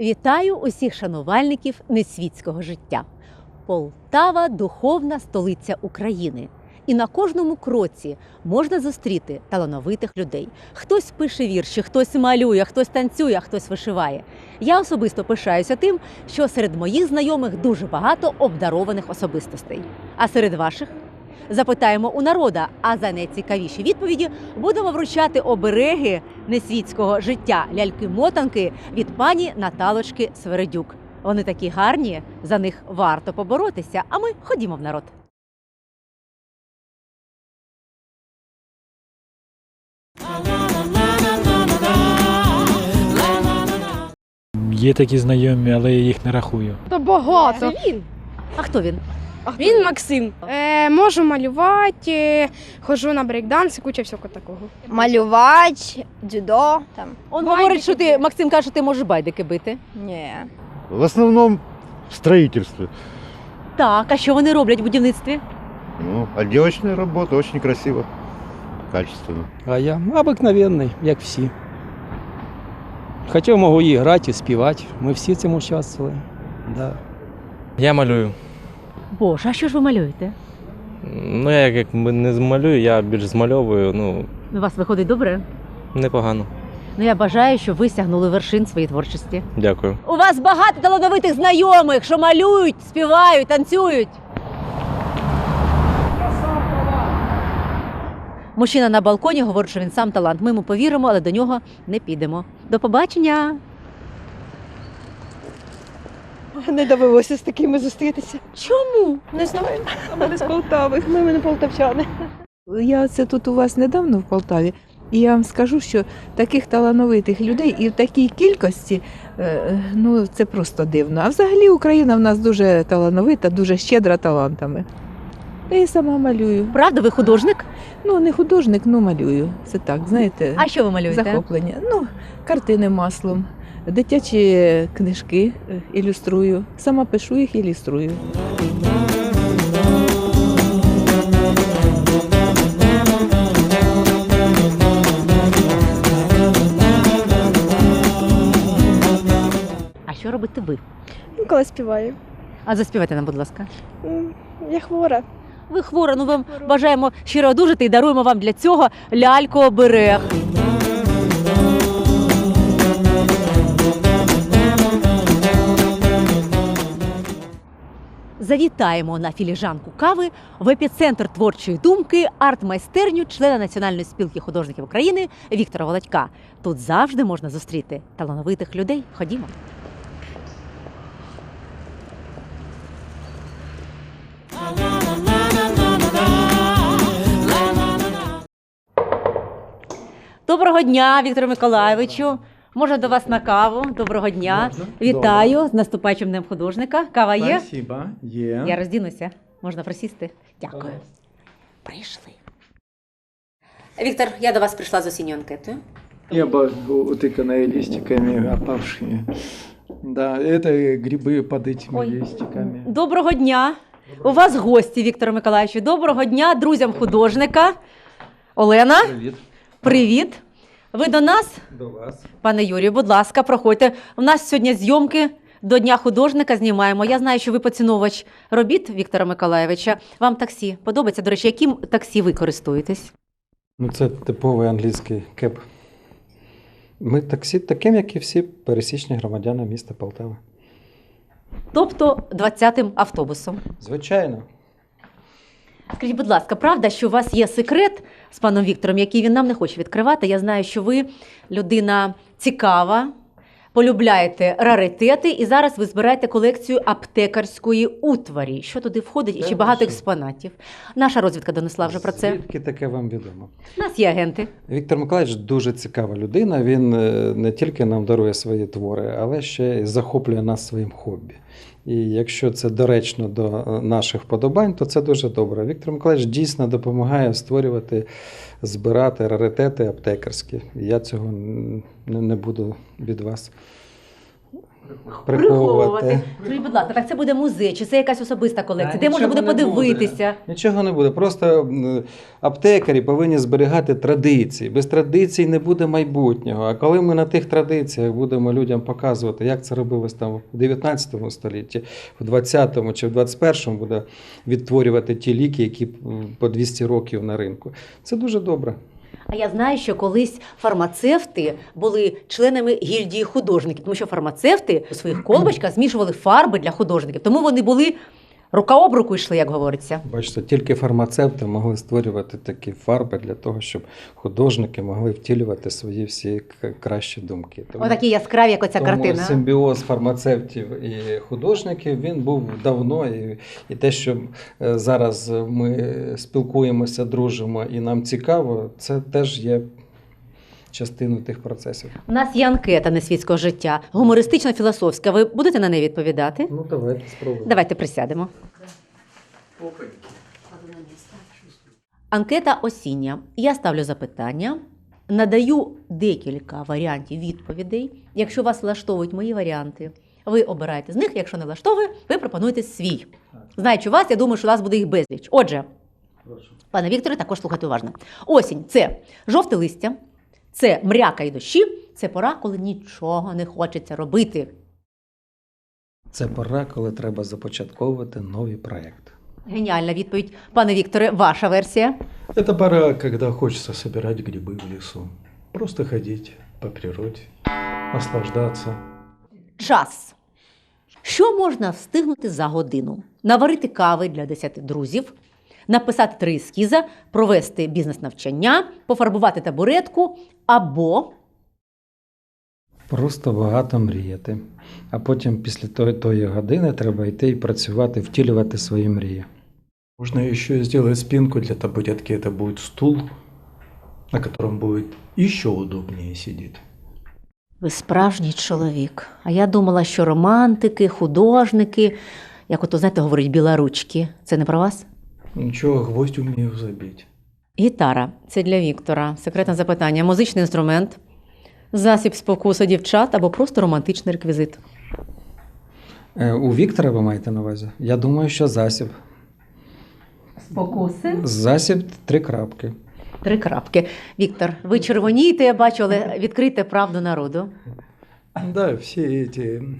Вітаю усіх шанувальників несвітського життя. Полтава духовна столиця України. І на кожному кроці можна зустріти талановитих людей. Хтось пише вірші, хтось малює, хтось танцює, хтось вишиває. Я особисто пишаюся тим, що серед моїх знайомих дуже багато обдарованих особистостей. А серед ваших запитаємо у народа, а за найцікавіші відповіді будемо вручати обереги несвітського життя ляльки-мотанки від пані Наталочки Свередюк. Вони такі гарні, за них варто поборотися. А ми ходімо в народ. Є такі знайомі, але я їх не рахую. Та багато. він. А хто він? Він Максим. Е, можу малювати, ходжу на брейкданс і куча всього такого. малювати, дзюдо там. Он Байдики говорить, що ти. Максим каже, що ти можеш байдики бити. Ні. В основном в строительстве. Так, а що вони роблять в будівництві? Ну, отделочная работа очень красиво, качественно. А я обикновенний, як всі. Хоча можу і грати, і співати. Ми всі цим участвували. Да. Я малюю. Боже, а що ж ви малюєте? Ну, я як не змалюю, я більш змальовую, ну, У вас виходить добре? непогано. Ну я бажаю, щоб ви сягнули вершин своєї творчості. Дякую. У вас багато талановитих знайомих, що малюють, співають, танцюють. Мужчина на балконі говорить, що він сам талант. Ми йому повіримо, але до нього не підемо. До побачення. Не довелося з такими зустрітися. Чому? Не знаю. А мене з Полтави. Ми мене полтавчани. Я це тут у вас недавно в Полтаві, і я вам скажу, що таких талановитих людей і в такій кількості, е, ну це просто дивно. А взагалі Україна в нас дуже талановита, дуже щедра талантами. Та я сама малюю. Правда, ви художник? Ну, не художник, ну малюю. Це так, знаєте, А що ви малюєте? захоплення. Ну, картини маслом, дитячі книжки е, ілюструю. Сама пишу їх, ілюструю. А що робите ви? Ну, коли співаю. А заспівайте нам, будь ласка. Я хвора. Ви хвора, ну вам бажаємо щиро одужати і даруємо вам для цього ляльку оберег. Завітаємо на філіжанку кави в епіцентр творчої думки, арт-майстерню члена Національної спілки художників України Віктора Володька. Тут завжди можна зустріти талановитих людей. Ходімо. Доброго дня, Віктору Миколаєвичу. Можна до вас на каву. Доброго дня. Вітаю з наступаючим днем художника. Кава є? Спасибо. Є. Я роздінуся. Можна присісти? Дякую. Прийшли. Віктор, я до вас прийшла з осінньою анкетою. Небо утыканное листиками опавшими. Да, это грибы под этими Ой. листиками. Доброго дня. У вас гості, Віктора Миколаївичу. Доброго дня друзям художника. Олена, Привет. привіт. Ви до нас? До вас. Пане Юрію, будь ласка, проходьте. У нас сьогодні зйомки до Дня художника знімаємо. Я знаю, що ви поціновувач робіт Віктора Миколаєвича. Вам таксі подобається? До речі, яким таксі ви користуєтесь? Ну, це типовий англійський кеп. Ми таксі таким, як і всі пересічні громадяни міста Полтава. Тобто 20-м автобусом. Звичайно. Скажіть, будь ласка, правда, що у вас є секрет з паном Віктором, який він нам не хоче відкривати? Я знаю, що ви людина цікава, полюбляєте раритети, і зараз ви збираєте колекцію аптекарської утварі. Що туди входить, і чи багато експонатів? Наша розвідка донесла вже про це. Звідки таке вам відомо? У нас є агенти. Віктор Миколаївич дуже цікава людина. Він е, не тільки нам дарує свої твори, але ще й захоплює нас своїм хобі. І якщо це доречно до е, наших вподобань, то це дуже добре. Віктор Миколаївич дійсно допомагає створювати, збирати раритети аптекарські. Я цього не не буду від вас Приховувати. Скажіть, будь ласка, так це буде музей, чи це якась особиста колекція? Та Де можна буде нічого не буде. подивитися? Нічого не буде. Просто м, аптекарі повинні зберігати традиції. Без традицій не буде майбутнього. А коли ми на тих традиціях будемо людям показувати, як це робилось там в 19 столітті, в 20-му чи в 21-му буде відтворювати ті ліки, які м, по 200 років на ринку. Це дуже добре. А я знаю, що колись фармацевти були членами гільдії художників, тому що фармацевти у своїх колбочках змішували фарби для художників. Тому вони були рука об руку йшли, як говориться. Бачите, тільки фармацевти могли створювати такі фарби для того, щоб художники могли втілювати свої всі кращі думки. Тому- Отакі яскраві, як оця Тому картина. симбіоз фармацевтів і художників він був давно. І, і те, що е, зараз ми спілкуємося, дружимо і нам цікаво, це теж є частиною тих процесів. У нас є анкета несвітського життя, гумористично філософська. Ви будете на неї відповідати? Ну, давайте спробуємо. Давайте присядемо. Анкета осіння. Я ставлю запитання, надаю декілька варіантів відповідей. Якщо вас влаштовують мої варіанти, ви обираєте з них. Якщо не влаштовує, ви пропонуєте свій. Знаючи вас, я думаю, що у вас буде їх безліч. Отже, пане Вікторе, також слухайте уважно. Осінь це жовте листя, це мряка і дощі, це пора, коли нічого не хочеться робити. Це пора, коли треба започатковувати нові проекти. Геніальна відповідь. Пане Вікторе, ваша версія. Это пора, когда хочется собирать грибы в лесу. Просто ходить по природе, наслаждаться. Час. Що можна встигнути за годину? Наварити кави для 10 друзів, написати три ескіза, провести бізнес-навчання, пофарбувати табуретку або Просто багато мріяти. А потім після тої, тої години треба йти і працювати, втілювати свої мрії. Можно еще сделать спинку для табуретки. Это будет стул, на котором будет еще удобнее сидеть. ви справжній чоловік. А я думала, що романтики, художники, як ото, знаєте, говорять, білоручки. Це не про вас? Ничего, гвоздь умею забить. Гітара це для Віктора. Секретне запитання. Музичний інструмент, засіб спокусу дівчат або просто романтичний реквізит. Е, У Віктора ви маєте на увазі? Я думаю, що засіб. Спокуси? Засіб три крапки. Три крапки. Віктор, ви червонієте, я бачу, але відкрийте правду народу. Да, все эти э,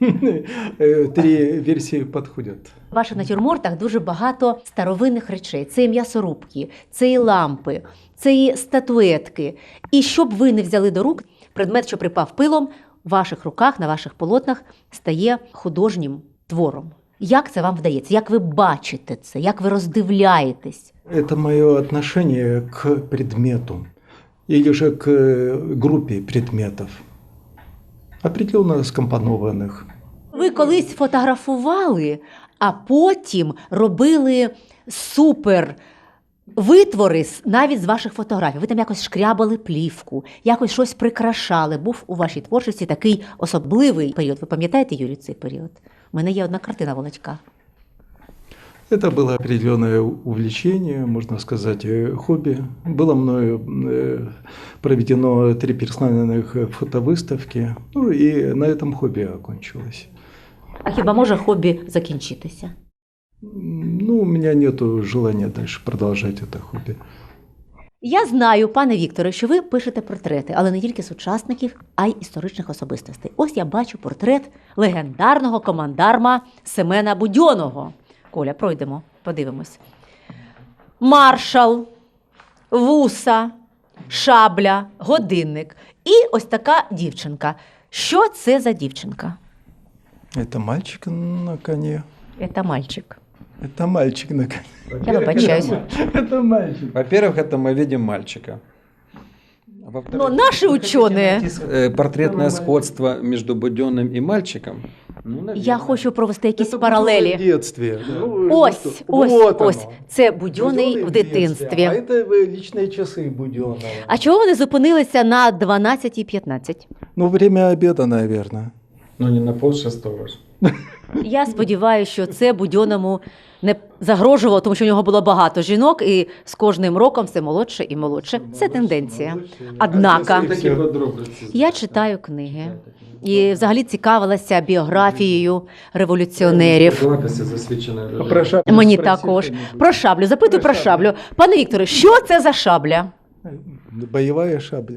три версии подходят. В ваших натюрмортах дуже багато старовинних речей. Це і м'ясорубки, це і лампи, це і статуетки. І щоб ви не взяли до рук, предмет, що припав пилом, в ваших руках, на ваших полотнах стає художнім твором. Як це вам вдається? Як ви бачите це? Як ви роздивляєтесь? Это мое отношение к предмету или же к э, группе предметов, определенно скомпонованных. Ви колись фотографували, а потім робили супер витвори навіть з ваших фотографій. Ви там якось шкрябали плівку, якось щось прикрашали. Був у вашій творчості такий особливий період. Ви пам'ятаєте, Юрій, цей період? У мене є одна картина волочка. Это было определенное увлечение, можно сказать, э, хобби. Было мною э, проведено три персональных э, фотовыставки, ну и на этом хобби окончилось. А хіба може хобі закінчитися? М, Ну, у меня нет желания дальше продолжать это хобби. Я знаю, пане Вікторе, що ви пишете портрети, але не тільки сучасників, а й історичних особистостей. Ось я бачу портрет легендарного командарма Семена Будьоного. Коля, пройдемо, подивимось. Маршал, вуса, шабля, годинник. І ось така дівчинка. Що це за дівчинка? Это мальчик на коне. Це мальчик. Это мальчик на коне. Я вибачаюсь. Это мальчик. Во-первых, это мы видим мальчика. А во-вторых, Ну, наші вы хотите ученые. найти с- э, Портретное сходство между Буденным и мальчиком. Ну, Я наверное. хочу провести якісь Это было паралелі. в детстве. Ну, Ось, ну что, ось, вот ось. оно. Це будьоний Будённый в детстве. дитинстві. А это вы личные часы Буденного. А чого вони зупинилися на 12.15? Ну, время обеда, наверное. Ну, не на пол шестого ж. Я сподіваюся, що це Будьоному не загрожувало, тому що у нього було багато жінок, і з кожним роком все молодше і молодше. Це тенденція. Однако. А здесь Такі всё- подробиці. Я читаю книги. і взагалі цікавилася біографією революціонерів. Про шаблю Мені також. Про шаблю. Запитую про Про шаблю. Пане Вікторе, що це за шабля? Боевая шабля.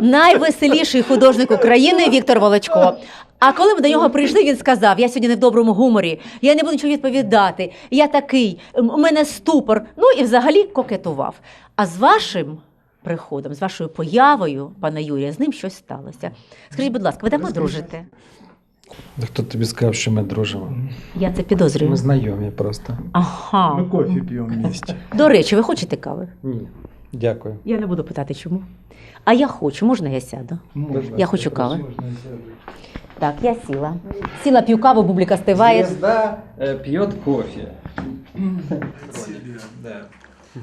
Найвеселіший художник України Віктор Волочко. А коли ми до нього прийшли, він сказав: Я сьогодні не в доброму гуморі, я не буду нічого відповідати. Я такий, у мене ступор. Ну і взагалі кокетував. А з вашим приходом, з вашою появою, пана Юрія, з ним щось сталося. Скажіть, будь ласка, ви давно дружите? Хто тобі сказав, що ми дружимо? Я це підозрюю. Ми знайомі просто. Ага. Мы кофе пьем вместе. До речі, ви хочете кави? Ні. Дякую. Я не буду питати, чому. А я хочу, можна я сяду? Я хочу кави. Так, я сіла. Сіла, п'ю каву, бубліка стиває. Звезда пьет кофе.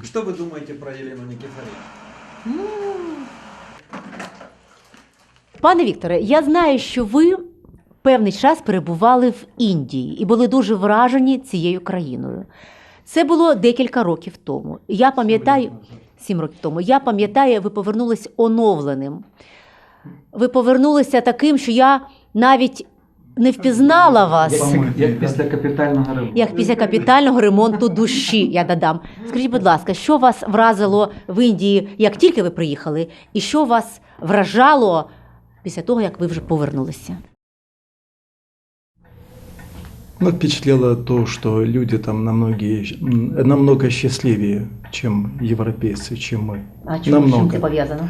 Что вы думаете про Елену Никифоренко? Пане Вікторе, я знаю, що ви певний час перебували в Індії і були дуже вражені цією країною. Це було декілька років тому. Я пам'ятаю, сім років тому. Я пам'ятаю, ви повернулись оновленим. Ви повернулися таким, що я навіть не впізнала вас. Як після капітального ремонту. Як після капітального ремонту душі, я додам. Скажіть, будь ласка, що вас вразило в Індії, як тільки ви приїхали, і що вас вражало після того, як ви вже повернулися? Ну, впечатлило то, что люди там намного, м, намного счастливее, чем европейцы, чем мы. А чому з чим Намного. це пов'язано?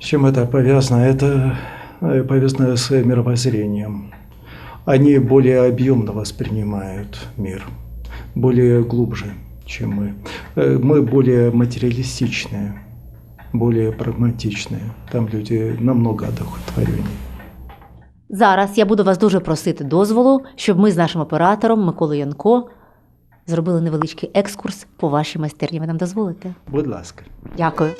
С чем это повязано? Это э, повязано с мировоззрением. Они более объемно воспринимают мир, более глубже, чем мы. Э, Мы более материалистичные, более прагматичные. Там люди намного одухотвореннее. Зараз я буду вас дуже просити дозволу, щоб ми з нашим оператором Миколою Янко зробили невеличкий екскурс по вашій майстерні. Ви нам дозволите? Будь ласка. Дякую.